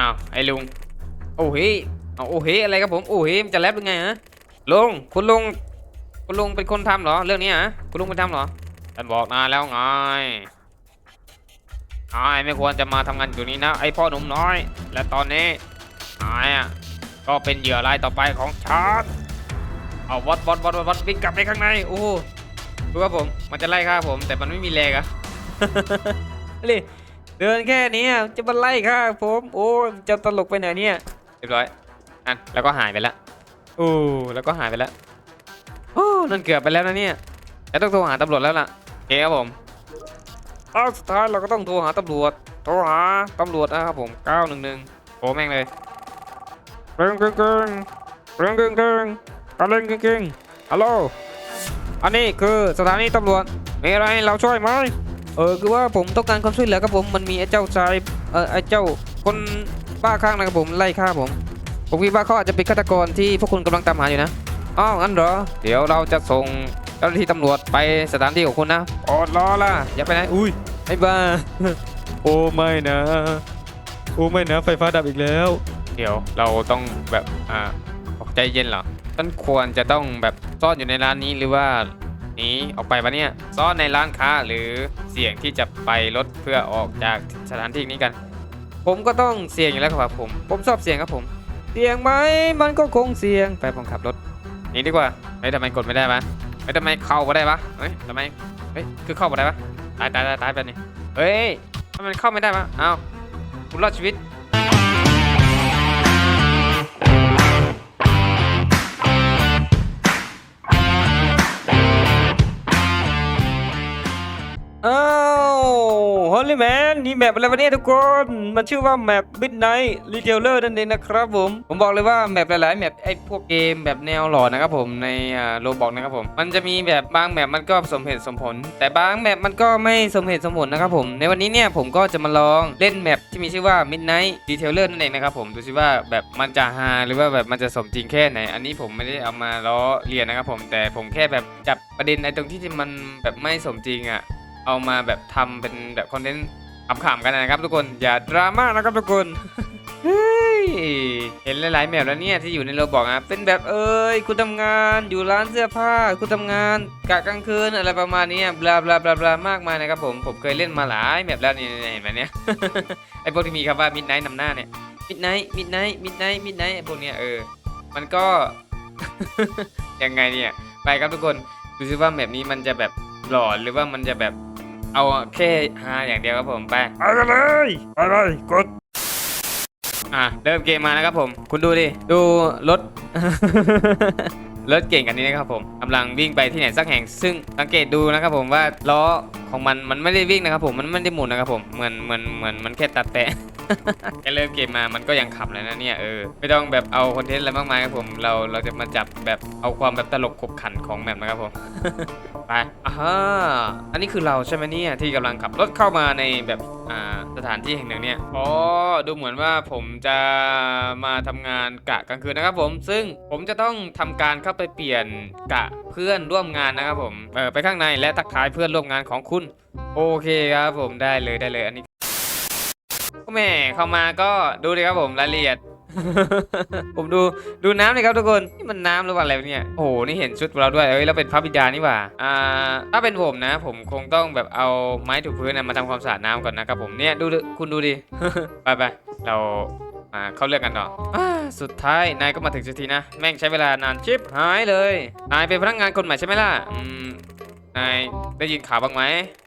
อ้าวไอ้ลุง โอ้เฮเอาโอ้เฮอะไรครับผมโอ้เฮมันจะแรปยังไงฮะลุงคุณลุงคุณลุงเป็นคนทำเหรอเรื่องนี้ฮะคุณลุงเป็นทำเหรอฉันบอกนานแล้วไงนายไม่ควรจะมาทำงานอยู่นี้นะไอพ่อหนุ่มน้อย และตอนนี้นายอะก็เป็นเหยื่อรายต่อไปของฉันเอาวัดวัดวัดวัดวัดวิ่งกลับไปข้างในโอ้ดูครับผมมันจะไล่ฆ่าผม แต่มันไม่มีแรงอะเลย เดินแค่นี้อะจะมาไล่ฆ่าผมโอ้ยจะตลกไปไหนเนี่ยเรียบร้อยอันแล้วก็หายไปแล้วโอ้แล้วก็หายไปแล้วโอ้นั่นเกือบไปแล้วนะเนี่ยแต่ต้องโทรหาตำรวจแล้วล่ะโอเคครับผมเอาสุดท้ายเราก็ต้องโทรหาตำรวจโทรหาตำรวจนะครับผม911โทรแม่งเลยเก่งเก่งเก่งเก่งเก่งเก่งกระเล่งเก่งเก่งฮัลโหลอันนี้คือสถานีตำรวจมีอะไรให้เราช่วยไหม เออคือว่าผมต้องการความช่วยเหลือครับผมมันมีไอ้เจ้าชายเออไอ้เจ้าคนบ้าข้างนะครับผมไล่ฆ่าผม ผมคิดว่าเขาอาจจะเป็นฆาตกรที่พวกคุณกำลังตามหาอยู่นะอ้าวงั้นเหรอ เดี๋ยวเราจะส่งเจ้าหน้าที่ตำรวจไปสถานที่ของคุณนะอดรอล่ะอย่าไปไหนอุ้ยไอ้บ้า โอ้ไม่นะ โอ้ไม่นะ ไฟฟ้าดับอีกแล้ว เดี๋ยวเราต้องแบบอ่าใจเย็นเหรอฉันควรจะต้องแบบซ่อนอยู่ในร้านนี้หรือว่า หนีออกไปปะเนี่ยซ่อนในร้านค้าหรือเสี่ยงที่จะไปรถเพื่อออกจากสถานที่นี้กัน ผมก็ต้องเสี่ยงอยู่แล้วครับผม ผมชอบเสี่ยงครับผม เสี่ยงไหมมันก็คงเสี่ยงไปผมขับรถนี่ดีกว่าเฮ้ยทำไมกดไม่ได้ปะเฮ้ยทำไมเข้าไม่ได้ปะเฮ้ยทำไมเฮ้ยคือเข้าไม่ได้ปะตายตายตายตายไปนี่เฮ้ยทำไมเข้าไม่ได้ปะอ้าคุณรอดชีวิต ลลี่แมนนี่แมปอะไรวะเนี่ยทุกคน มันชื่อว่าแมป Midnight Retailer นั่นเองนะครับผม ผมบอกเลยว่าแมปหลายๆแมปไอ้พวกเกมแบบแนวหลอนนะครับผมในอ่าโรบอกนะครับผม มันจะมีแบบบางแมปมันก็สมเหตุสมผล แต่บางแมปมันก็ไม่สมเหตุสมผลนะครับผม ในวันนี้เนี่ยผมก็จะมาลองเล่นแมปที่มีชื่อว่า Midnight Retailer นั่นเองนะครับผม ดูสิว่าแบบมันจะฮาหรือว่าแบบมันจะสมจริงแค่ไหน อันนี้ผมไม่ได้เอามาล้อเลียนนะครับผม แต่ผมแค่แบบจับประเด็นไอตรงที่มันแบบไม่สมจริงอะ เอามาแบบทำเป็นแบบคอนเทนต์ขำๆกันนะครับทุกคนอย่าดราม่านะครับทุกคนเฮ้ยเห็นหลายๆแบบแล้วเนี่ยที่อยู่ในโรบอกอะเป็นแบบเอ้ยคุณทำงานอยู่ร้านเสื้อผ้าคุณทำงานกะกลางคืนอะไรประมาณนี้บลาบลาบลาบลามากมายนะครับผมผมเคยเล่นมาหลายแบบแล้วนี่เห็นไหมเนี่ยไอพวกที่มีคำว่ามิดไนท์นำหน้าเนี่ยมิดไนท์มิดไนท์มิดไนท์มิดไนท์ไอพวกเนี้ยเออมันก็ยังไงเนี่ยไปครับทุกคนดูซิว่าแบบนี้มันจะแบบหลอนหรือว่ามันจะแบบ เอาแค่ฮาอย่างเดียวครับผมไปไปกันเลยไปเลยกดอะเริ่มเกมมานะครับผม คุณดูดิ ดูรถ รถเก่งกันนี้นะครับผมกำลังวิ่งไปที่ไหนสักแห่ง ซึ่งสังเกตดูนะครับผมว่าล้อ ของมันมันไม่ได้วิ่งนะครับผมมันไม่ได้หมุนนะครับผมเหมือนเหมือนเหมือนมันแค่ตัดแตะแค่เริ่มเกมมามันก็ยังขับเลยนะเนี่ยเออไม่ต้องแบบเอาคอนเทนต์อะไรมากมายครับผมเราเราจะมาจับแบบเอาความแบบตลกขบขันของแมปนะครับผมไปอ่าอันนี้คือเราใช่ไหมเนี่ยที่กำลังขับรถเข้ามาในแบบอ่าสถานที่แห่งหนึ่งเนี่ยอ๋อดูเหมือนว่าผมจะมาทำงานกะกลางคืนนะครับผม ซึ่งผมจะต้องทำการเข้าไปเปลี่ยนกะเพื่อนร่วมงานนะครับผมเออไปข้างในและทักทายเพื่อนร่วมงานของคุณ โอเคครับผมได้เลยได้เลยอันนี้แม่เข้ามาก็ดูดิครับผมรายละเอียด ผมดูดูน้ำเลยครับทุกคนนี่มันน้ำหรือว่าอะไรเนี่ยโอ้โหนี่เห็นชุดเราด้วยเอ้ยเราเป็นพระบิดานี่หว่าอ่า ถ้าเป็นผมนะ ผมคงต้องแบบเอาไม้ถูพื้นนะมาทำความสะอาดน้ำก่อนนะครับผมเนี่ยดูดิคุณดูดิ ไปไปเราอ่าเข้าเรื่องกันต่ออาสุดท้ายนายก็มาถึงสักทีนะ แม่งใช้เวลานานชิบหายเลย นายเป็นพนักงานคนใหม่ใช่ไหมล่ะอืม นายได้ยินข่าวบ้างไหม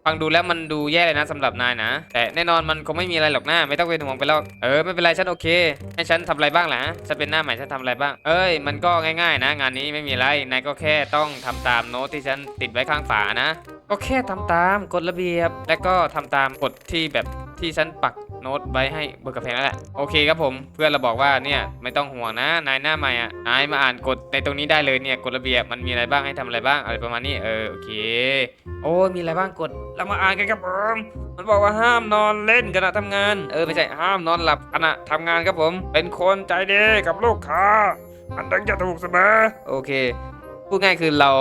ฟังดูแล้วมันดูแย่เลยนะสำหรับนายนะ แต่แน่นอนมันคงไม่มีอะไรหรอกนะไม่ต้องเป็นห่วงไปแล้วเออไม่เป็นไรฉันโอเค ให้ฉันทำอะไรบ้างล่ะฉันเป็นหน้าใหม่ฉันทำอะไรบ้าง เอ้ยมันก็ง่ายๆนะ งานนี้ไม่มีอะไร นายก็แค่ต้องทำตามโน้ตที่ฉันติดไว้ข้างฝานะ ก็แค่ทำตามกฎระเบียบ และก็ทำตามกฎที่แบบที่ฉันปัก โน้ตไว้ให้บนกระเพงนั่นแหละโอเคครับผมเพื่อนเราบอกว่าเนี่ยไม่ต้องห่วงนะ นายหน้าใหม่อะนายมาอ่านกฎในตรงนี้ได้เลยเนี่ยกฎระเบียบมันมีอะไรบ้างให้ทำอะไรบ้างอะไรประมาณนี้เออโอเค โอ้มีอะไรบ้างกฎเรามาอ่านกันครับผมมันบอกว่าห้ามนอนเล่นขณะทำงาน เออไม่ใช่ห้ามนอนหลับขณะทำงานครับผม เป็นคนใจดีกับลูกค้ามันถึงจะถูกเสมอโอเคพูดง่ายคือเรา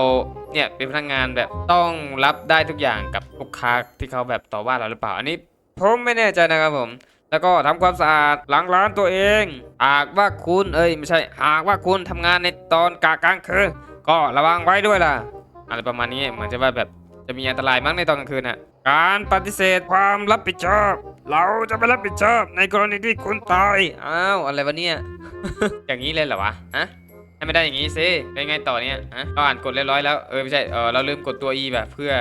เนี่ยเป็นพนักงานแบบต้องรับได้ทุกอย่างกับลูกค้าที่เขาแบบต่อว่าเราหรือเปล่าอันนี้ ผมไม่แน่ใจนะครับผม แล้วก็ทำความสะอาดหลังร้านตัวเอง หากว่าคุณเอ้ยไม่ใช่ หากว่าคุณทำงานในตอนกะกลางคืนก็ระวังไว้ด้วยล่ะ อะไรประมาณนี้เหมือนจะว่าแบบจะมีอันตรายมั้งในตอนกลางคืนน่ะ การปฏิเสธความรับผิดชอบ เราจะไม่รับผิดชอบในกรณีที่คุณตาย อ้าวอะไรวะเนี่ย อย่างนี้เลยเหรอวะฮะให้ไม่ได้อย่างนี้สิเป็นไงต่อเนี่ยฮะเราอ่านกฎเรียบร้อยแล้ว เออไม่ใช่ เออเราลืมกดตัว E แบบเพื่อ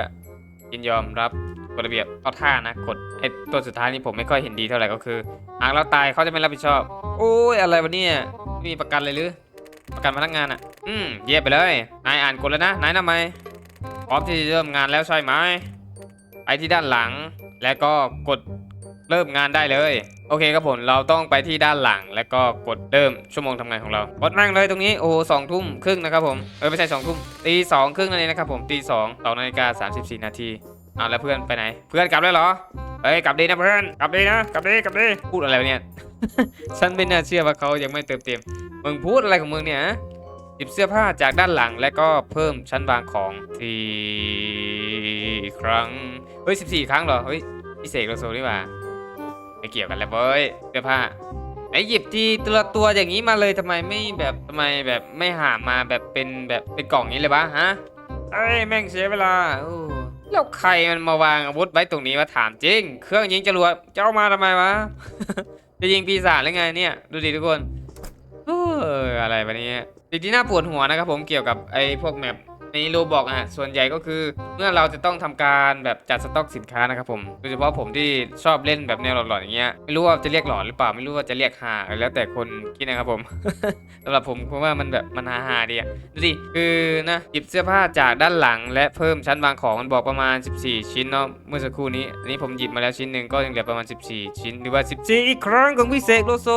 ยินยอมรับ กฎระเบียบเอาท่านะกดไอตัวสุดท้ายนี่ผมไม่ค่อยเห็นดีเท่าไหร่ก็คือหากเราตายเขาจะไม่รับผิดชอบ โอ้ยอะไรวะเนี่ยไม่มีประกันเลยหรือ ประกันพนักงานอะ อืมเยี่ยมไปเลยนายอ่านกฎแล้วนะนายทำไมพร้อมที่จะเริ่มงานแล้วใช่ไหมไปที่ด้านหลัง แล้วก็กดเริ่มงานได้เลย โอเคครับผมเราต้องไปที่ด้านหลัง แล้วก็กดเริ่มชั่วโมงทำงานของเรากดนั่งเลยตรงนี้โอ้สองทุ่มครึ่งนะครับผมเออไม่ใช่สองทุ่มตีสองครึ่งนั่นเองนะครับผมตีสองสองนาฬิกาสามสิบสี่นาที อาแล้วเพื่อนไปไหน เพื่อนกลับแล้วเหรอเฮ้ยกลับดีนะเพื่อนกลับดีนะกลับดีกลับดีพูดอะไรเนี่ย ฉันไม่น่าเชื่อว่าเขายังไม่เติมเต็มมึงพูดอะไรของมึงเนี่ยหยิบเสื้อผ้าจากด้านหลังและก็เพิ่มชั้นวางของทีครั้งเฮ้ย14 ครั้งเหรอเฮ้ยพิเศษโลโซนี่หว่าไม่เกี่ยวกันแล้วเว้ยเสื้อผ้าไอหยิบทีตัวตัวอย่างนี้มาเลยทำไมไม่แบบทำไมแบบไม่หามาแบบเป็นแบบเป็นกล่องนี้เลยวะฮะเอ้แม่งเสียเวลาโอ้ แล้วใครมันมาวางอาวุธไว้ตรงนี้วะถามจริง เครื่องยิงจรวดจะเอามาทำไมวะ จะยิงปีศาจหรือไงเนี่ย ดูดิทุกคนเอออะไรแบบนี้สิ่งที่น่าปวดหัวนะครับผมเกี่ยวกับไอ้พวกแมป นโรบอกอะส่วนใหญ่ก็คือ เมื่อเราจะต้องทำการแบบจัดสต็อกสินค้านะครับผมโดยเฉพาะผมที่ชอบเล่นแบบแนวหลอนๆอย่างเงี้ยไม่รู้ว่าจะเรียกหลอนหรือเปล่าไม่รู้ว่าจะเรียกฮาแล้วแต่คนคิดนะครับผมสำหรับผมผมว่ามันแบบมันฮาฮาดีอะดูดิคือนะหยิบเสื้อผ้าจากด้านหลัง และเพิ่มชั้นวางของมันบอกประมาณ 14 ชิ้นเนาะเมื่อสักครู่นี้อันนี้ผมหยิบมาแล้วชิ้นหนึ่งก็ยังเหลือประมาณ 14 ชิ้นหรือว่า 14 อีกครั้งของพี่เสกโลโซ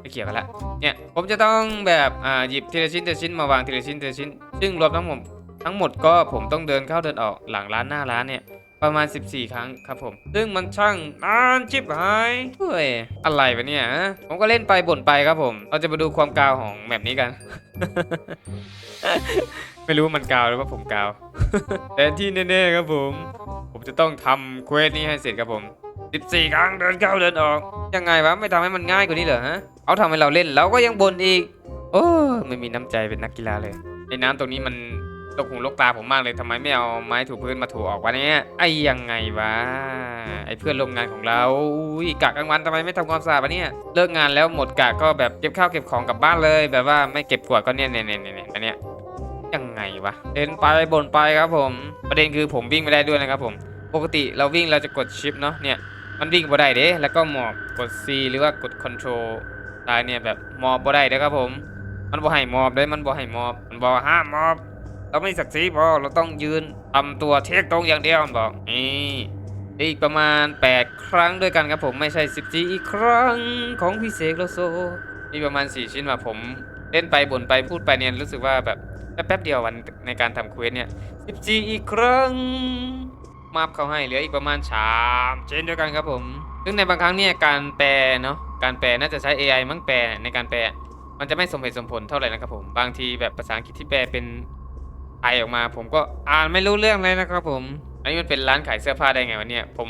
ไม่เกี่ยวกันละเนี่ยผมจะต้องแบบอ่าหยิบทีละชิ้นทีละชิ้นมาวางทีละชิ้นทีละชิ้น ซึ่งรวมทั้งหมด ทั้งหมดก็ผมต้องเดินเข้าเดินออกหลังร้านหน้าร้านเนี่ยประมาณ 14 ครั้งครับผม ซึ่งมันช่างนานชิบหายเฮ้ยอะไรวะเนี่ยฮะผมก็เล่นไปบ่นไปครับผม เราจะมาดูความกาวของแมปนี้กัน ไม่รู้มันกาวหรือว่าผมกาว แต่ที่แน่ๆครับผม ผมจะต้องทำเควสนี้ให้เสร็จครับผม 14 ครั้งเดินเข้าเดินออก ยังไงวะไม่ทำให้มันง่ายกว่านี้เหรอฮะ เอาทำให้เราเล่นเราก็ยังบ่นอีก โอ้ไม่มีน้ำใจเป็นนักกีฬาเลยไอ้น้ำตรงนี้มัน ลกหูลกตาผมมากเลยทำไมไม่เอาไม้ถูพื้นมาถูออกวะเนี่ยไอ้ยังไงวะไอ้เพื่อนร่วมงานของเราอุ้ยกะกลางวันทำไมไม่ทำความสะอาดวะเนี่ยเลิกงานแล้วหมดกะก็แบบเก็บข้าวเก็บของกลับบ้านเลย แบบว่าไม่เก็บกวาดก็เนี่ยเนี่ยเนี่ยเนี่ยอันเนี้ยยังไงวะเดินไปบนไปครับผม ประเด็นคือผมวิ่งไม่ได้ด้วยนะครับผม ปกติเราวิ่งเราจะกดชิปเนาะเนี่ยมันวิ่งบ่ได้เด้แล้วก็หมอบกด C หรือว่ากด Control ตายเนี่ยแบบหมอบบ่ได้เด้ครับผม มันบ่ให้หมอบเลยมันบ่ให้หมอบ มันบอกห้ามมอบ เราไม่ศักดิ์ศรีพอเราต้องยืนทำตัวเทคตรงอย่างเดียวบอกนี่อีกประมาณ 8 ครั้งด้วยกันครับผมไม่ใช่14อีกครั้งของพี่เสกโลโซมีประมาณ 4 ชิ้นว่าผมเล่นไปบ่นไปพูดไปเนี่ยรู้สึกว่าแบบแป๊บเดียววันในการทำเควสเนี่ย14อีกครั้งมาบเขาให้เหลืออีกประมาณ3ชิ้นด้วยกันครับผมซึ่งในบางครั้งเนี่ยการแปลเนาะการแปลน่าจะใช้ AI มั้งแปลในการแปลมันจะไม่สมเหตุสมผลเท่าไหร่นะครับผม บางทีแบบภาษาอังกฤษที่แปลเป็น ไทยออกมา ผมก็อ่านไม่รู้เรื่องเลยนะครับผม อันนี้มันเป็นร้านขายเสื้อผ้าได้ไงวะเนี่ย ผม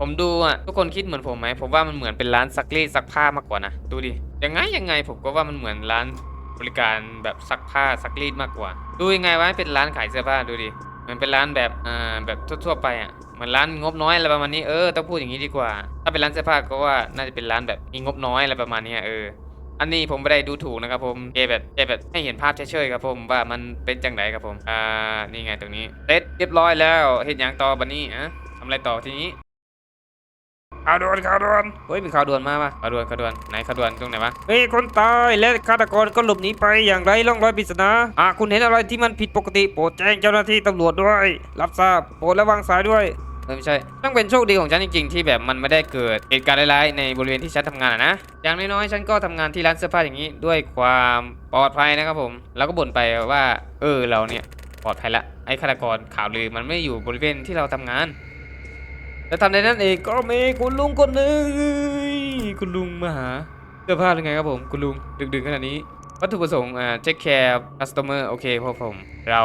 ผมดูอะทุกคนคิดเหมือนผมไหม ผมว่ามันเหมือนเป็นร้านซักรีดซักผ้ามากกว่านะ ดูดิ ยังไงยังไงผมก็ว่ามันเหมือนร้านบริการแบบซักผ้าซักรีดมากกว่า ดูยังไงวะเป็นร้านขายเสื้อผ้าดูดิมันเป็นร้านแบบอ่าแบบทั่วๆไปอะเหมือนร้านงบน้อยอะไรประมาณนี้เออต้องพูดอย่างนี้ดีกว่า ถ้าเป็นร้านเสื้อผ้าก็ว่าน่าจะเป็นร้านแบบมีงบน้อยอะไรประมาณนี้เออ อันนี้ผมไม่ได้ดูถูกนะครับผมเกแบบเกแบบให้เห็นภาพเฉยๆครับผมว่ามันเป็นจังไหนครับผม อ่า นี่ไงตรงนี้เสร็จเรียบร้อยแล้วเห็นอย่างต่อบันนี้อะทำอะไรต่อทีนี้ข่าวด่วนข่าวด่วนเฮ้ยมีข่าวด่วนมาปะข่าวด่วนข่าวด่วนไหนข่าวด่วนตรงไหนวะมีคนตายและฆาตกรก็หลบหนีไปอย่างไรล่องรอยปริศนาหากคุณเห็นอะไรที่มันผิดปกติโปรดแจ้งเจ้าหน้าที่ตำรวจด้วย รับทราบโปรดระวังสายด้วยเออ ไม่ใช่ต้องเป็นโชคดีของฉันจริงๆ ที่แบบมันไม่ได้เกิดเหตุการณ์ร้ายๆในบริเวณที่ฉันทำงานอะนะ อย่างน้อยๆ ฉันก็ทำงานที่ร้านเสื้อผ้าอย่างนี้ด้วยความปลอดภัยนะครับผม แล้วก็บ่นไปว่า เออเราเนี่ยปลอดภัยละ ไอ้ฆาตกรข่าวลือมันไม่อยู่บริเวณที่เราทำงาน แล้วทำในนั้นเองก็มีคุณลุงคนหนึ่งคุณลุงมาหาเสื้อผ้าเป็นไงครับผม คุณลุงดึกๆขนาดนี้ วัตถุประสงค์อ่า take care customer โอเคพวกผม เรา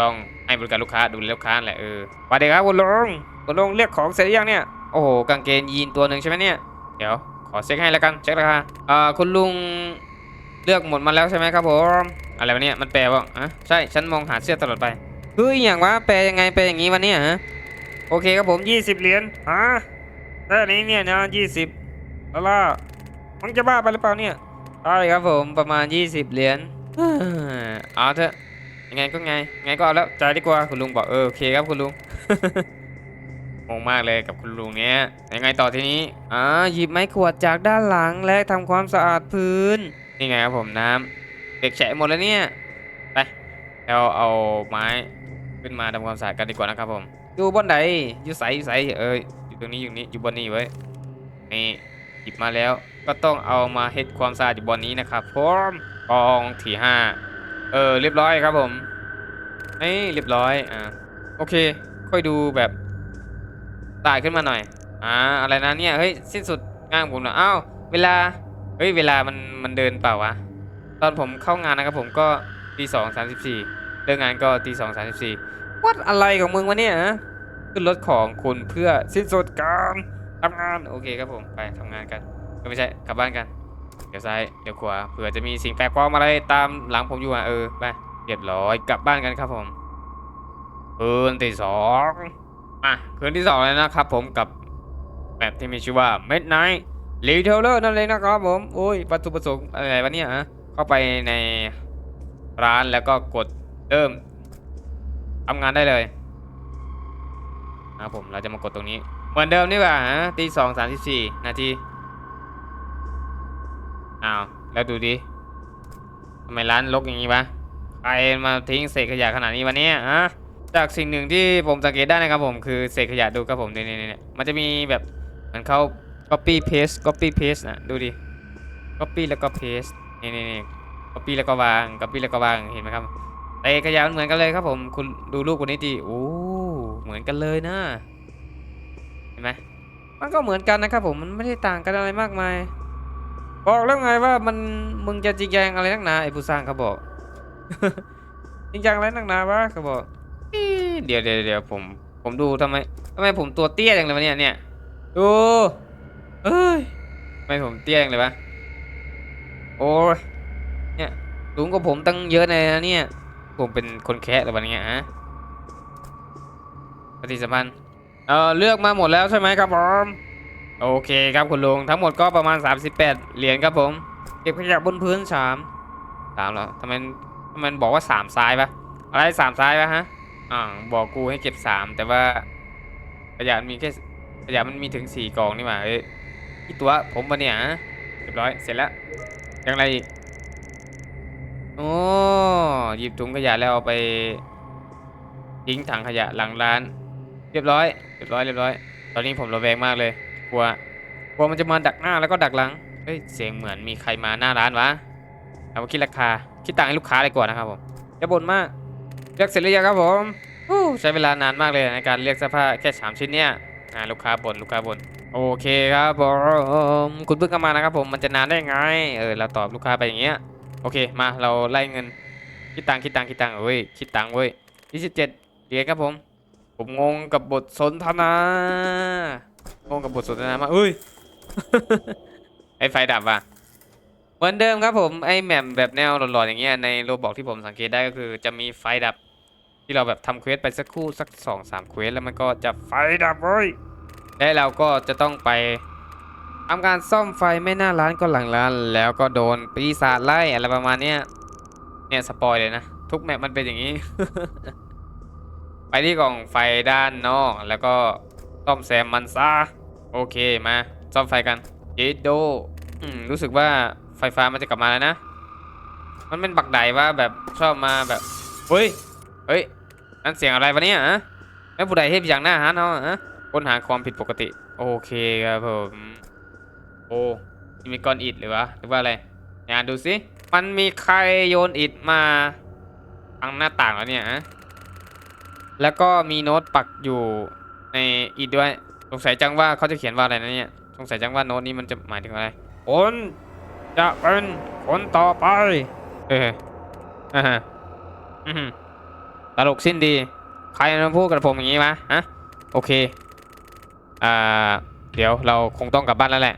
ต้องให้บริการลูกค้าดูแลลูกค้าแหละเออสวัสดีครับคุณลุงคุณลุงเรียกของเสร็จหรือยังเนี่ย โอ้โหกางเกงยีนตัวหนึ่งใช่ไหมเนี่ย เดี๋ยวขอเช็คให้แล้วกันเช็คราคาอ่อคุณลุงเลือกหมดมาแล้วใช่ไหมครับผมอะไรวะเนี่ยมันแปลว่าอะใช่ฉันมองหาเสื้อตลอดไปเฮ้ยอย่างวะแปลยังไงแปลอย่างงี้วะเนี่ยฮะโอเคครับผม 20 เหรียญฮะแค่นี้เนี่ยนะ20ดอลลาร์มึงจะบ้าไปหรือเปล่าเนี่ย ใช่ครับผมประมาณ 20 เหรียญเอ้อเอาเถอะยังไงก็ไงไงก็เอาแล้วจ่ายดีกว่าคุณลุงบอกเออโอเคครับคุณลุงงงมากเลยกับคุณลุงเนี้ยยังไงต่อทีนี้อ่าหยิบไม้ขวดจากด้านหลังและทำความสะอาดพื้นนี่ไงครับผมน้ำเด็กแฉะหมดแล้วเนี่ยไปแล้วเอาไม้ขึ้นมาทำความสะอาดกันดีกว่านะครับผมอยู่บนไหนอยู่ใสอยู่ใสเอออยู่ตรงนี้อยู่นี้อยู่บนนี้ไว้ยนี่หยิบมาแล้ว ก็ต้องเอามาเฮ็ดความสะอาดอยู่บนนี้นะครับผมกองที่ห้าเออเรียบร้อยครับผมเอ้ยเรียบร้อยอ่าโอเค ค่อยดูแบบตายขึ้นมาหน่อยอ่าอะไรนะเนี่ยเฮ้ยสิ้นสุดงานผมนะอ้าวเวลาเฮ้ยเวลามันมันเดินเปล่าวะตอนผมเข้างานนะครับผมก็ตีสองสามสิบสี่เลิกงานก็ตีสองสามสิบสี่วัดอะไรของมึงวะเนี่ยฮะขึ้นรถของคุณเพื่อสิ้นสุดการทำงานโอเคครับผมไปทำงานกัน ไม่ใช่กลับบ้านกันเดี๋ยวซ้ายเดี๋ยวขวาเผื่อจะมีสิ่งแปลกปลอมอะไรตามหลังผมอยู่อะเออไปเรียบร้อยกลับบ้านกันครับผมคืนที่สองอะคืนที่สองเลยนะครับผมกับแบบที่มีชื่อว่า Midnight Retailer นั่นเลยนะครับผมโอ้ยวัตถุประสงค์อะไรวะเนี่ยฮะเข้าไปในร้านแล้วก็กดเริ่มทำงานได้เลยนะครับผมเราจะมากดตรงนี้ เหมือนเดิมนี่หว่าฮะตีสองสามสิบสี่นาที อ้าว แล้วดูดิทำไมร้านรกอย่างนี้วะใครมาทิ้งเศษขยะขนาดนี้วะเนี่ยฮะจากสิ่งหนึ่งที่ผมสังเกตได้นะครับผมคือเศษขยะดูครับผมเนี่ยเนี่ยมันจะมีแบบเหมือนเขา copy paste copy paste นะดูดิ copy แล้วก็ paste นี่นี่นี่ copy แล้วก็วาง copy แล้วก็วางเห็นไหมครับแต่ขยะมันเหมือนกันเลยครับผมคุณดูรูปคนนี้ดิโอ้เหมือนกันเลยนะเห็นไหมมันก็เหมือนกันนะครับผมมันไม่ได้ต่างกันอะไรมากมาย บอกแล้วไงว่ามันมึงจะจริงจังอะไรนักหนาไอ้ผู้สร้างเขาบอกจริงจังอะไรนักหนาวะเขาบอกเดี๋ยวเดี๋ยวเดี๋ยวผมผมดูทำไมทำไมผมตัวเตี้ยจังเลยวะเนี่ยเนี่ยดูเอ้ยทำไมผมเตี้ยจังเลยวะโอ้ยเนี่ยสูงกว่าผมตั้งเยอะเลยนะเนี่ยผมเป็นคนแคะหรือวะเนี่ยฮะปฏิสัมพันธ์เออเลือกมาหมดแล้วใช่ไหมครับผม โอเคครับคุณลุงทั้งหมดก็ประมาณ 38 เหรียญครับผม เก็บขยะบนพื้นสามสามเหรอทำไมทำไมมันบอกว่าสามซ้ายปะอะไรสามซ้ายปะฮะอ่าบอกกูให้เก็บสามแต่ว่าขยะมีแค่ขยะมันมีถึงสี่กองนี่หว่าเอ้ยที่ตัวผมปะเนี่ยฮะเรียบร้อยเสร็จแล้วยังไรอีกโอ้หยิบถุงขยะแล้วเอาไปทิ้งถังขยะหลังร้าน เรียบร้อยเรียบร้อยเรียบร้อย ตอนนี้ผมระแวงมากเลย ลัวกลัวมันจะมาดักหน้าแล้วก็ดักหลังเฮ้ยเสียงเหมือนมีใครมาหน้าร้านวะเอามาคิดราคาคิดตังค์ให้ลูกค้าเลยก่อนนะครับผมจะบ่นมากเลือกเสร็จหรือยังครับผมใช้เวลานานมากเลยในการเลือกเสื้อผ้าแค่สามชิ้นเนี่ยลูกค้าบ่นลูกค้าบ่นโอเคครับผมคุณเพิ่งเข้ามานะครับผมมันจะนานได้ไงเออเราตอบลูกค้าไปอย่างเงี้ยโอเคมาเราไล่เงินคิดตังคิดตังคิดตังเว้ยคิดตังเว้ย27เหรียญครับผม ผมงงกับบทสนทนางงกับบทสนทนามากเอ้ย ไอไฟดับว่ะเหมือนเดิมครับผมไอแหม่มแบบแนวหลอนๆอย่างเงี้ยในโรบอกที่ผมสังเกตได้ก็คือ จะมีไฟดับ ที่เราแบบทำเควสไปสักคู่สักสองสามเควสแล้วมันก็จะไฟดับเว้ยและเราก็จะต้องไปทำการซ่อมไฟไม่หน้าร้านก็หลังร้าน แล้วก็โดนปีศาจไล่อะไรประมาณเนี้ยเนี่ยสปอยเลยนะ ทุกแมปมันเป็นอย่างนี้ ไปที่กล่องไฟด้านนอก แล้วก็ซ่อมแซมมันซะโอเคมาซ่อมไฟกันเจโดรู้สึกว่าไฟฟ้ามันจะกลับมาแล้วนะ มันเป็นบักไดว่าแบบชอบมาแบบเฮ้ยเฮ้ยนั่นเสียงอะไรวะเนี่ยฮะแล้วผู้ใดเฮ็ดอย่างหน้าฮะเนาะฮะค้นหาความผิดปกติ โอเคครับผมโอ้มีก้อนอิฐหรือวะหรือว่าอะไรงานดูสิมันมีใครโยนอิฐมาทางหน้าต่างแล้วเนี่ยฮะ แล้วก็มีโน้ตปักอยู่ในอีดด้วย สงสัยจังว่าเขาจะเขียนว่าอะไรนะเนี่ย สงสัยจังว่าโน้ตนี้มันจะหมายถึงอะไรคนจะเป็นคนต่อไป เอออ่าฮะอือหือตลกสิ้นดี ใครมาพูดกับผมอย่างนี้วะฮะ โอเค อ่า เดี๋ยวเราคงต้องกลับบ้านแล้วแหละ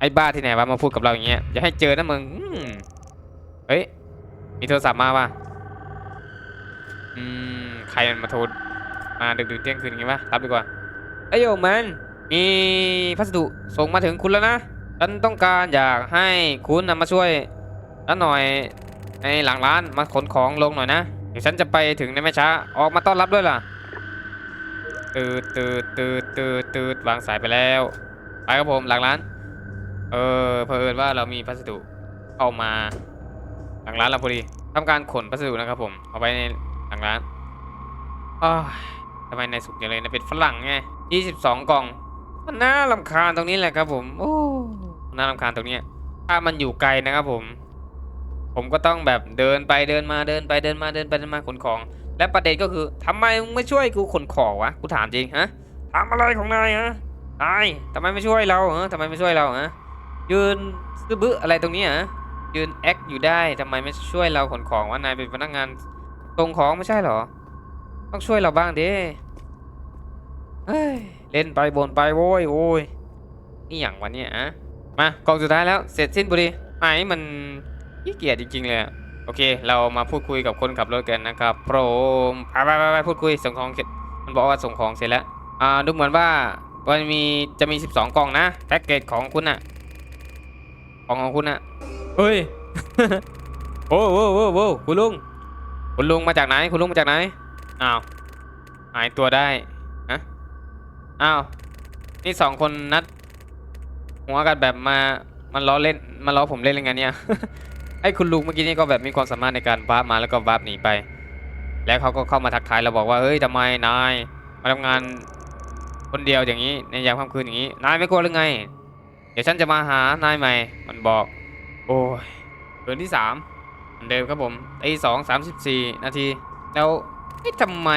ไอ้บ้าที่ไหนวะมาพูดกับเราอย่างเงี้ย อย่าให้เจอนะมึงอืมเฮ้ย มีโทรศัพท์มาว่ะ อืมใครมันมาโทรมาดึกๆเที่ยงคืนอย่างงี้วะรับดีกว่าไอ้ยโยมแมนมีพัสดุส่งมาถึงคุณแล้วนะฉันต้องการอยากให้คุณนำมาช่วยฉันหน่อยในหลังร้านมาขนของลงหน่อยนะเดี๋ยวฉันจะไปถึงในไม่ช้าออกมาต้อนรับด้วยล่ะตืดตืดตืดตืดตืดวางสายไปแล้วไปครับผมหลังร้าน เออเผอิญว่าเรามีพัสดุเข้ามาหลังร้านเราพอดีทำการขนพัสดุนะครับผมเอาไว้ใน หลังร้านอ้าวทำไมนายสุกอย่างเลยนะเป็นฝรั่งไง22กล่อง มันน่าลำคาญตรงนี้แหละครับผมโอ้น่าลำคาญตรงนี้ถ้ามันอยู่ไกลนะครับผม ผมก็ต้องแบบเดินไปเดินมาเดินไปเดินมาเดินไปเดินมาขนของ และประเด็นก็คือทำไมมึงไม่ช่วยกูขนของวะกูถามจริงฮะทำอะไรของนายฮะนายทำไมไม่ช่วยเราฮะทำไมไม่ช่วยเราฮะยืนซื้อบื้ออะไรตรงนี้ฮะยืนแอคอยู่ได้ทำไมไม่ช่วยเราขนของวะนายเป็นพนักงาน ส่งของไม่ใช่เหรอ ต้องช่วยเราบ้างดิเฮ้ยเล่นไปบนไปโว้ยโอ้ยนี่อย่างวันนี้อะมากล่องสุดท้ายแล้วเสร็จสิ้นบุรีไอ้มันขี้เกียจจริงๆเลยโอเค เรามาพูดคุยกับคนขับรถกันนะครับโปรมไปไปไปไปพูดคุยส่งของเสร็จมันบอกว่าส่งของเสร็จแล้วอ่าดูเหมือนว่ามันมีจะมี 12 กล่องนะแพ็กเกจของคุณอะของของคุณอะเฮ้ยโอ้โหโอ้โหคุณลุง คุณลุงมาจากไหน คุณลุงมาจากไหน อ้าว หายตัวได้ฮะอ้าว นี่สองคนนัด หัวกันแบบมา มันล้อเล่นมาล้อผมเล่นอะไรเนี่ย ไอ้คุณลุงเมื่อกี้นี่ก็แบบมีความสามารถในการวาร์ปมาแล้วก็วาร์ปหนีไป แล้วเขาก็เข้ามาทักทายเราบอกว่า เฮ้ยทำไมนาย มาทำงานคนเดียวอย่างนี้ ในยามค่ำคืนอย่างนี้ นายไม่กลัวหรือไง เดี๋ยวฉันจะมาหานายใหม่ มันบอก โอ้ยคืนที่สาม เดิมครับผมตีสองสามสิบสี่นาที แล้วทำไม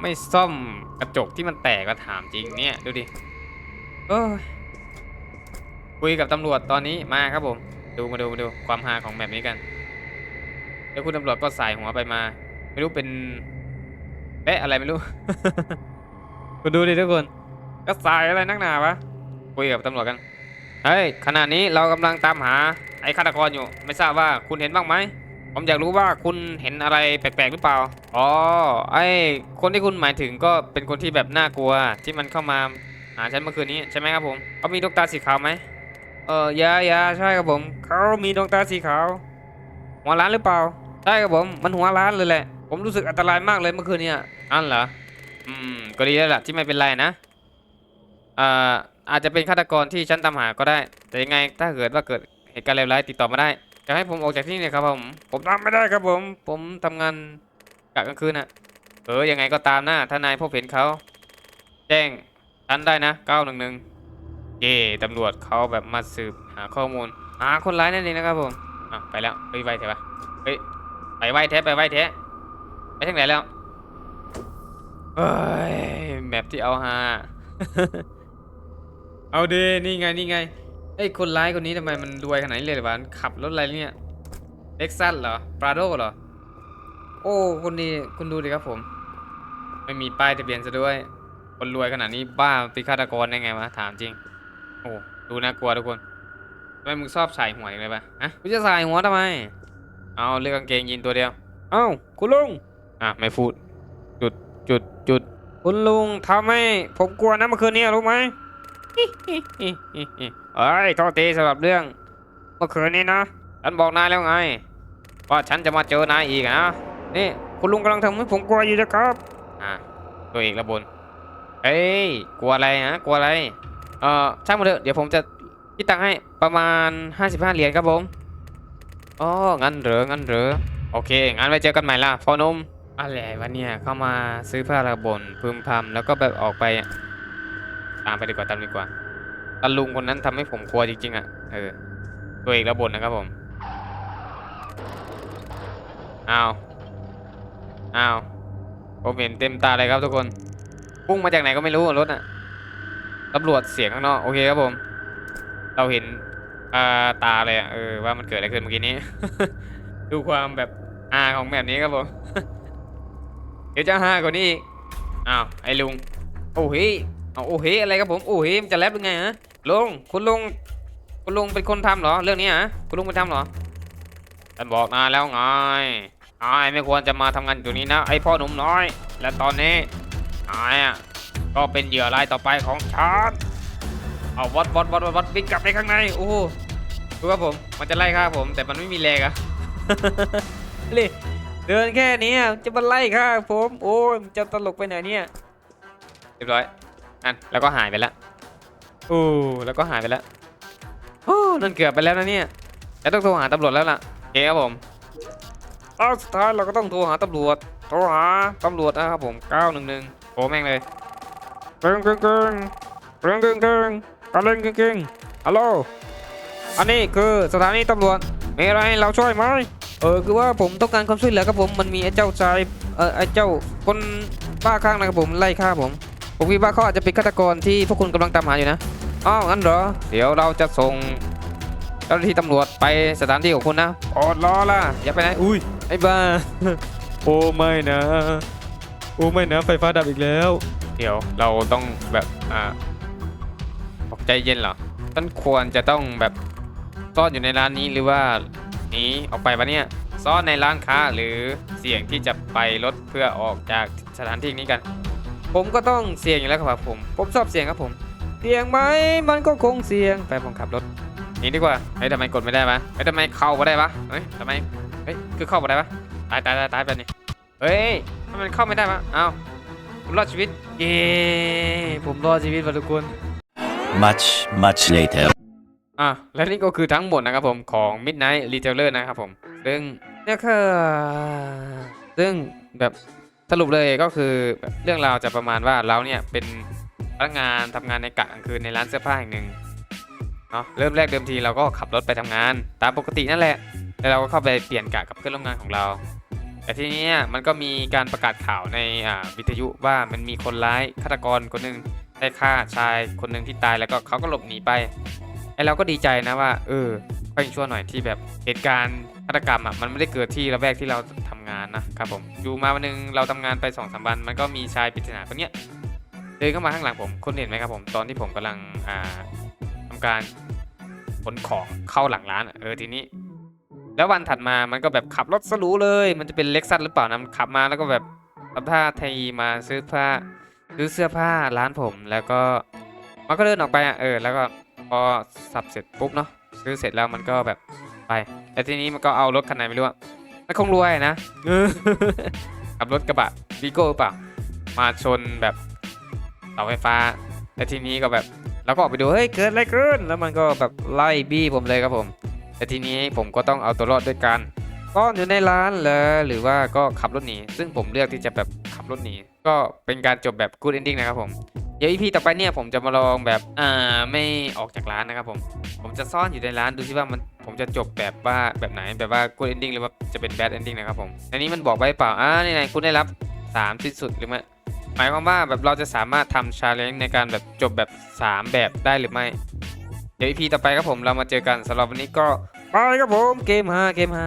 ไม่ซ่อมกระจกที่มันแตกก็ถามจริงเนี่ย ดูดิเอ้คุยกับตำรวจตอนนี้มาครับผม ดูมาดูมาดูความฮาของแบบนี้กัน แล้วคุณตำรวจก็สายหัวไปมา ไม่รู้เป็นแปะอะไรไม่รู้คุณดูดิทุกคน ก็สายอะไรนักหนาวะคุยกับตำรวจกันเฮ้ยขณะนี้เรากำลังตามหา ไอ้ฆาตกรอยู่ ไม่ทราบว่าคุณเห็นบ้างไหม ผมอยากรู้ว่าคุณเห็นอะไรแปลกๆหรือเปล่า อ๋อ ไอ้คนที่คุณหมายถึงก็เป็นคนที่แบบน่ากลัวที่มันเข้ามาหาฉันเมื่อคืนนี้ใช่ไหมครับผมเขามีดวงตาสีขาวไหมเออยายาใช่ครับผมเขามีดวงตาสีขาว หัวร้านหรือเปล่า ใช่ครับผม มันหัวร้านเลยแหละ ผมรู้สึกอันตรายมากเลยเมื่อคืนนี่ยอันเหรอ อืม ก็ดีแล้วล่ะที่ไม่เป็นไรนะอ่าอาจจะเป็นฆาตกรที่ฉันตามหาก็ได้ แต่ยังไงถ้าเกิดว่าเกิด ตุการณ์เลวร้ายติดต่อมาได้จะให้ผมออกจากที่นี่ครับผมผมทำไม่ได้ครับผม ผมทำงานกะกลางคืนน่ะ เออยังไงก็ตามนะถ้านายพบเห็นเขาแจ้งฉันได้นะ911เย่ตำรวจเขาแบบมาสืบหาข้อมูลหาคนร้ายนั่นเองนะครับผมอะไปแล้วไปไวแท้ปะเฮ้ยไปไวแท้ไปไวแท้ไปทางไหนแล้วเฮ้ยแมปที่เอาฮาเอาเดนี่ไงนี่ไง ไอ้ยคนร้ายคนนี้ทำไมมันรวยขนาดนี้เลยเหรอวะขับรถอะไรเนี่ยเล็กซัสเหรอปราโดเหรอ โอ้คนนี้คุณดูดิครับผม ไม่มีป้ายทะเบียนซะด้วย คนรวยขนาดนี้บ้าเป็นฆาตกรได้ไงวะถามจริง โอ้ดูน่ากลัวทุกคนทำไมมึงชอบใส่หัวอย่างไรปะฮะกูจะใส่หัวทำไม เอาเลือกกางเกงยีนตัวเดียว เอ้าคุณลุง อะไม่พูด จุดจุดจุดคุณลุงทำให้ผมกลัวนะเมื่อคืนนี้รู้ไหม เอ้ยโทษทีสำหรับเรื่อง เมื่อคืนนี้นะ ฉันบอกนายแล้วไง ว่าฉันจะมาเจอนายอีกนะ นี่คุณลุงกำลังทำให้ผมกลัวอยู่นะครับ อะตัวเอกระบน เอ้ย กลัวอะไรฮะกลัวอะไร เอ่อ ช่างมาเถอะ เดี๋ยวผมจะคิดตังค์ให้ประมาณ 55 เหรียญครับผม อ๋อ งั้นเหรอ งั้นเหรอ โอเค งั้นไว้เจอกันใหม่ล่ะพ่อนมอะไรวะเนี่ย เข้ามาซื้อผ้าระบนพึมพำแล้วก็แบบออกไปามไปดีกว่าตามดีกว่าตาลุงคนนั้นทำให้ผมกลัวจริงๆอะ เออ ตัวเอกระบนนะครับผม อ้าว อ้าว ผมเห็นเต็มตาเลยครับทุกคน พุ่งมาจากไหนก็ไม่รู้รถอะตำรวจเสียงข้างนอกโอเคครับผม เราเห็นาตาเลยอะเออว่ามันเกิดอะไรขึ้นเมื่อกี้นี้ ดูความแบบอาของแบบนี้ครับผม เดี๋ยวจะฮากว่านี้อีก อ้าวไอ้ลุง โอ้ย เอาโอ้เฮอะไรครับผมโอ้เฮมันจะแรปยังไงฮะลุงคุณลุงคุณลุงเป็นคนทำเหรอเรื่องนี้ฮะคุณลุงเป็นทำเหรอฉันบอกนายแล้วไงนายไม่ควรจะมาทำงานอยู่นี้นะไอพ่อหนุ่มน้อย และตอนนี้นายอะก็เป็นเหยื่อรายต่อไปของฉันเอาวัดวัดวัดวัดวัดวิ่งกลับไปข้างในโอ้โหดูครับผมมันจะไล่ฆ่าผม แต่มันไม่มีแรงอะเลยเดินแค่นี้จะมาไล่ฆ่าผม โอ้ยจะตลกไปไหนเนี่ยเรียบร้อย อันแล้วก็หายไปแล้วโอ้แล้วก็หายไปแล้วโอ้นั่นเกือบไปแล้วนะเนี่ยจะต้องโทรหาตำรวจแล้วล่ะโอเคครับผมอ้าสุดท้ายเราก็ต้องโทรหาตำรวจโทรหาตำรวจนะครับผม911โทรแม่งเลยเกิงเกิงเกิงเกิงเกิงเกิงกระเล่งเกิงเกิงฮัลโหลอันนี้คือสถานีตำรวจมีอะไรให้เราช่วยไหมเออคือว่าผมต้องการความช่วยเหลือครับผมมันมีไอ้เจ้าชายเออไอ้เจ้าคนบ้าคลั่งนะครับผมไล่ฆ่าผม ผมคิดว่าเขาอาจจะเป็นฆาตกรที่พวกคุณกำลังตามหาอยู่นะอ้าวงั้นเหรอ เดี๋ยวเราจะส่งเจ้าหน้าที่ตำรวจไปสถานที่ของคุณนะอดรอละอย่าไปไหน อุ้ย ไอ้บ้า โอ้ไม่นะ โอ้ไม่นะ ไฟฟ้าดับอีกแล้ว เดี๋ยวเราต้องแบบ อ่าบอกใจเย็นเหรอท่านควรจะต้องแบบซ่อนอยู่ในร้านนี้หรือว่าหนีออกไปปะเนี่ย ซ่อนในร้านค้าหรือเสี่ยงที่จะไปรถเพื่อออกจากสถานที่นี้กัน ผมก็ต้องเสี่ยงอยู่แล้วครับผม ผมชอบเสี่ยงครับผม เสี่ยงไหมมันก็คงเสี่ยงไปผมขับรถหนี่ดีกว่าเฮ้ยทำไมกดไม่ได้ปะเฮ้ยทำไมเข้าไม่ได้ปะเฮ้ยทำไมเฮ้ยคือเข้าไม่ได้ปะตายตายตายตายไปนี่เฮ้ยทำไมมันเข้าไม่ได้ปะเอ้าผมรอดชีวิตเย้ผมรอดชีวิตว่ะทุกคน Much, much later. อะและนี่ก็คือทั้งหมดนะครับผมของ Midnight Retailer นะครับผม ซึ่งเนี่ยคือซึ่งแบบ สรุปเลยก็คือเรื่องราวจะประมาณว่าเราเนี่ยเป็นพนักงานทำงานในกะกลางคืนในร้านเสื้อผ้าแห่งหนึ่งเนาะเริ่มแรกเดิมทีเราก็ขับรถไปทำงาน ตามปกตินั่นแหละแล้วเราก็เข้าไปเปลี่ยนกะกับเพื่อนร่วมงานของเรา แต่ทีนี้มันก็มีการประกาศข่าวในวิทยุว่ามันมีคนร้ายฆาตกรคนหนึ่งได้ฆ่าชายคนหนึ่งที่ตายแล้วก็เขาก็หลบหนีไปไอเราก็ดีใจนะว่า เออก็ยังชั่วหน่อยที่แบบเหตุการณ์ ฆาตกรรมอะมันไม่ได้เกิดที่ระแวกที่เราทำงานนะครับผมอยู่มาวันหนึงเราทำงานไปสองสามวันมันก็มีชายปริศนาคนเนี้ยเดินเข้ามาข้างหลังผมคุณเห็นไหมครับผมตอนที่ผมกำลังอ่าทำการขนของเข้าหลังร้านเออทีนี้ แล้ววันถัดมามันก็แบบขับรถสลูเลย มันจะเป็นเล็กซัสหรือเปล่านะมันขับมาแล้วก็แบบทำท่าไทยมาซื้อผ้าซื้อเสื้อผ้าร้านผมแล้วก็มันก็เดินออกไปอะเออแล้วก็พอสับเสร็จปุ๊บเนาะซื้อเสร็จแล้วมันก็แบบ ไป แต่ทีนี้มันก็เอารถคันไหนไม่รู้อะมันคงรวยนะเออขับรถกระบะวีโก้เปล่า มาชนแบบเสาไฟฟ้า แต่ทีนี้ก็แบบเราก็ออกไปดู เฮ้ย เกิดอะไรขึ้น แล้วมันก็แบบไล่บี้ผมเลยครับผม แต่ทีนี้ผมก็ต้องเอาตัวรอดด้วยกันก็อยู่ในร้านเลยหรือว่าก็ขับรถหนี ซึ่งผมเลือกที่จะแบบขับรถหนี ก็เป็นการจบแบบ good ending นะครับผม เดี๋ยวอีพีต่อไปเนี่ยผมจะมาลองแบบอ่าไม่ออกจากร้านนะครับผม ผมจะซ่อนอยู่ในร้านดูซิว่ามันผมจะจบแบบว่าแบบไหนแบบว่า good ending หรือว่าจะเป็น bad ending นะครับผมในนี้มันบอกไว้เปล่าอ่านี่ไงคุณได้รับ3สิ้นสุดหรือไม่หมายความว่าแบบเราจะสามารถทำ challenge ในการแบบจบแบบ 3 แบบได้หรือไม่ เดี๋ยวอีพีต่อไปครับผมเรามาเจอกันสำหรับวันนี้ก็ไปครับผมเกมฮาเกมฮา